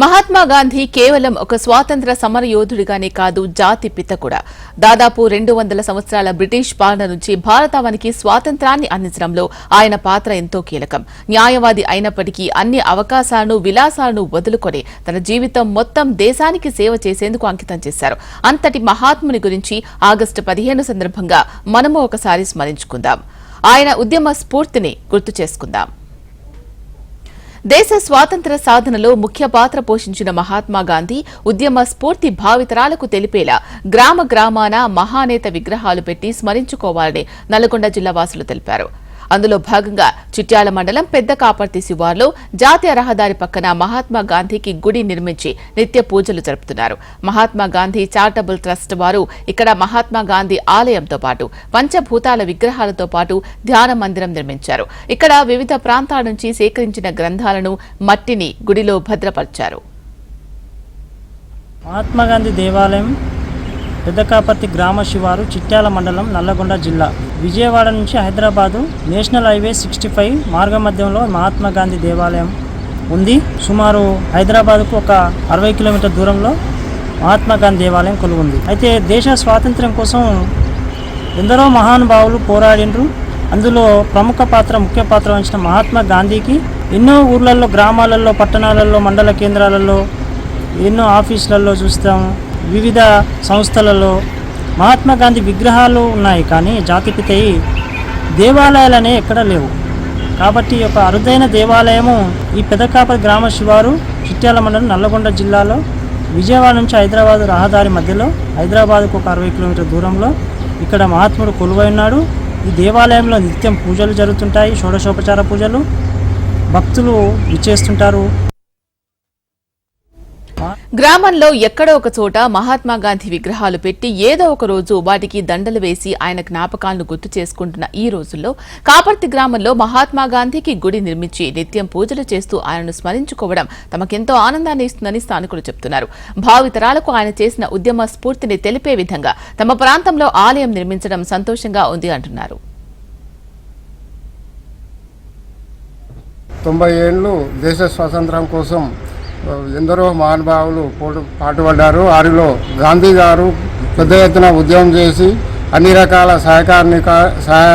మహాత్మా గాంధీ కేవలం ఒక స్వాతంత్ర సమర యోధుడిగానే కాదు జాతి పిత కూడా. దాదాపు రెండు వందల సంవత్సరాల బ్రిటిష్ పాలన నుంచి భారతావనికి స్వాతంత్రాన్ని అందించడంలో ఆయన పాత్ర ఎంతో కీలకం. న్యాయవాది అయినప్పటికీ అన్ని అవకాశాలను విలాసాలను వదులుకొని తన జీవితం మొత్తం దేశానికి సేవ చేసేందుకు అంకితం చేశారు. అంతటి మహాత్ముని గురించి ఆగస్టు పదిహేను సందర్భంగా మనము ఒకసారి స్మరించుకుందాం. ఆయన ఉద్యమ స్ఫూర్తిని గుర్తు చేసుకుందాం. దేశ స్వాతంత్ర సాధనలో ముఖ్య పాత్ర పోషించిన మహాత్మా గాంధీ ఉద్యమ స్ఫూర్తి భావితరాలకు తెలిపేలా గ్రామ గ్రామాన మహానేత విగ్రహాలు పెట్టి స్మరించుకోవాలని నల్గొండ జిల్లా వాసులు తెలిపారు. అందులో భాగంగా చిట్యాల మండలం పెద్ద కాపర్తి శివార్లో జాతీయ రహదారి పక్కన మహాత్మా గాంధీకి గుడి నిర్మించి నిత్య పూజలు జరుపుతున్నారు. మహాత్మా గాంధీ చారిటబుల్ ట్రస్ట్ వారు ఇక్కడ మహాత్మా గాంధీ ఆలయంతో పాటు పంచభూతాల విగ్రహాలతో పాటు ధ్యాన మందిరం నిర్మించారు. ఇక్కడ వివిధ ప్రాంతాల నుంచి సేకరించిన గ్రంథాలను మట్టిని గుడిలో భద్రపరిచారు. మహాత్మా గాంధీ దేవాలయం పెద్దకాపర్తి గ్రామ శివారు చిట్యాల మండలం నల్లగొండ జిల్లా. విజయవాడ నుంచి Hyderabad national highway sixty five మార్గ మధ్యంలో మహాత్మా గాంధీ దేవాలయం ఉంది. సుమారు హైదరాబాద్కు ఒక అరవై కిలోమీటర్ దూరంలో మహాత్మా గాంధీ దేవాలయం కొలువుంది. అయితే దేశ స్వాతంత్ర్యం కోసం ఎందరో మహానుభావులు పోరాడిండ్రు అందులో ప్రముఖ పాత్ర ముఖ్య పాత్ర వహించిన మహాత్మా గాంధీకి ఎన్నో ఊర్లలో గ్రామాలలో పట్టణాలలో మండల కేంద్రాలలో ఎన్నో ఆఫీసులలో చూస్తాము వివిధ సంస్థలలో మహాత్మా గాంధీ విగ్రహాలు ఉన్నాయి కానీ జాతిపితయి దేవాలయాలనే ఎక్కడ లేవు. కాబట్టి ఒక అరుదైన దేవాలయము ఈ పెదకాపరి గ్రామ శివారు చిట్యాల మండలం నల్లగొండ జిల్లాలో విజయవాడ నుంచి హైదరాబాద్ రహదారి మధ్యలో హైదరాబాద్కు ఒక అరవై కిలోమీటర్ దూరంలో ఇక్కడ మహాత్ముడు కొలువై ఉన్నాడు. ఈ దేవాలయంలో నిత్యం పూజలు జరుగుతుంటాయి షోడశోపచార పూజలు. భక్తులు విచ్చేస్తుంటారు. గ్రామంలో ఎక్కడో ఒక చోట మహాత్మా గాంధీ విగ్రహాలు పెట్టి ఏదో ఒక రోజు వాటికి దండలు వేసి ఆయన జ్ఞాపకాలను గుర్తు చేసుకుంటున్న ఈ రోజుల్లో కాపర్తి గ్రామంలో మహాత్మా గాంధీకి గుడి నిర్మించి నిత్యం పూజలు చేస్తూ ఆయనను స్మరించుకోవడం తమకెంతో ఆనందాన్ని ఇస్తుందని స్థానికులు చెబుతున్నారు భావితరాలకు ఆయన చేసిన ఉద్యమ స్ఫూర్తిని తెలిపే విధంగా తమ ప్రాంతంలో ఆలయం నిర్మించడం సంతోషంగా ఉంది అంటున్నారు. తొంభై ఏళ్ళు దేశ స్వాతంత్రం కోసం ఎందరో మహానుభావులు పోటు పాటుపడ్డారు. వారిలో గాంధీ గారు పెద్ద ఎత్తున ఉద్యమం చేసి అన్ని రకాల సహకార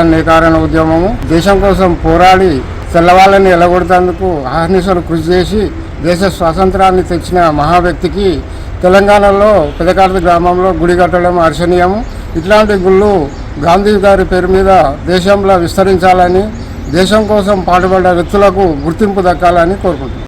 నికా ఉద్యమము దేశం కోసం పోరాడి తెల్లవాళ్ళని ఎలగొడతందుకు అహర్నిశలు కృషి చేసి దేశ స్వాతంత్రాన్ని తెచ్చిన మహా వ్యక్తికి తెలంగాణలో పెదకార్తి గ్రామంలో గుడి కట్టడం హర్షణీయము ఇట్లాంటి గుళ్ళు గాంధీ గారి పేరు మీద దేశంలో విస్తరించాలని దేశం కోసం పాటుపడ్డ వ్యక్తులకు గుర్తింపు దక్కాలని కోరుకుంటున్నాను